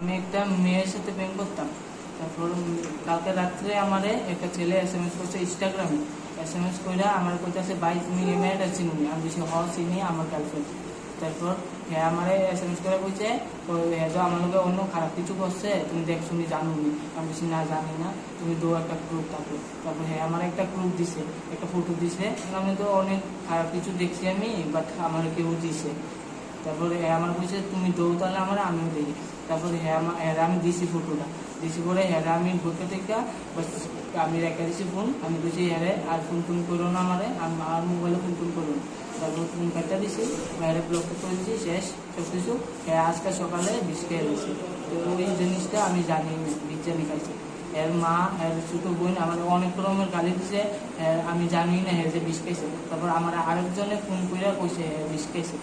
আমি একটা মেয়ের সাথে প্রেম করতাম। তারপর কালকে রাত্রে আমারে একটা ছেলে এস এম এস করছে ইনস্টাগ্রামে এস এম এস করে আমার কইতাছে, ভাই, তুমি এই মেয়েটা চিনুনি আমি বেশি হ চিনি, আমার গার্লফ্রেন্ড তারপর হ্যাঁ আমার এস এম এস করে বলছে হ্যাঁ তো আমার লোকে অন্য খারাপ কিছু করছে, তুমি দেখ শুনি জানো নি? আমি বেশি না, জানি না, তুমি দো একটা প্রুফ থাকো। তারপর হ্যাঁ আমার একটা প্রুফ দিছে, একটা ফটো দিছে। আমি তো অনেক খারাপ কিছু দেখছি আমি বাট আমার কেউ দিছে। তারপরে হ্যাঁ আমার কইছে তুমি দৌ তাহলে আমার আমিও দেখি তারপরে হ্যাঁ আমার হ্যাঁ আমি দিছি ফটোটা দিছি পরে হ্যাঁ আমি ঢুকে থেকে আমি রেখে দিছি ফোন আমি বলছি হ্যাঁ আর ফোন ফোন করো না আমারে আমি আমার মোবাইলে ফোন ফোন করো না। তারপর ফোন কাটা দিছি বাইরে ব্লক করে দিছি শেষ সব কিছু হ্যাঁ আজকে সকালে বিষ খেয়ে তো ওই জিনিসটা আমি জানি না বিষ জানি এর মা এর ছোট বোন আমার অনেক রকমের গালি দিছে। হ্যাঁ, আমি জানি না হ্যাঁ যে বিষ খাইছে তারপর আমার আরেকজনে ফোন করে কইছে হ্যাঁ বিষ খাইছে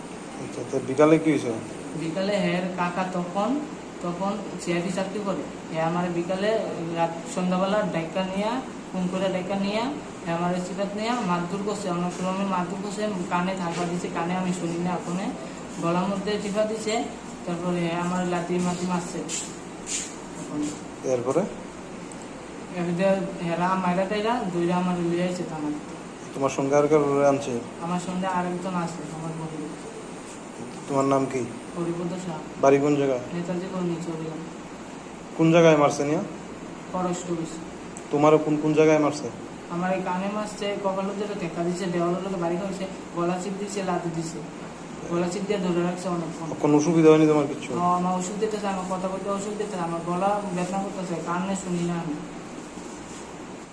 আচ্ছা তো বিকালে কি হয়েছে? বিকালে হের কাকা তখন তখন সিআইডি চাকরি করে। হে আমার বিকালে রাত সন্ধ্যাবেলা ডাইকা নিয়ে ফোন করে ডাইকা নিয়ে আমার নিয়ে মারধর করছে। অনেক মারধর করছে কানে থাকা দিছে কানে আমি শুনি না ওখানে গলার মধ্যে টিপা দিছে তারপরে আমার লাতি মাতি মারছে। এরপরে? হেরা মাইরা টাইরা দুইরা আমার লিয়ে আইছে থানা তোমার সঙ্গে আর কারও আনছে? আমার সঙ্গে আরেকজন আছে আমার বন্ধু তোমার নাম কি? বাড়ি কোন জায়গায়? কোন জায়গায় মারছে নিয়া? তোমারও কোন কোন জায়গায় মারছে? আমার এই কানে মাসছে কপালের দিকে টেকা দিছে দেওয়ালের লোকে বাড়ি খাইছে গলা চিপ দিছে লাতি দিছে। গলা চিপ দিয়ে ধরে রাখছে অনেকক্ষণ। কোনো অসুবিধা হয়নি তোমার কিছু? আমার ওষুধ দিতেছে আমার কথা বলতে ওষুধ দিতেছে আমার গলা বেদনা করতেছে কানে শুনি না আমি।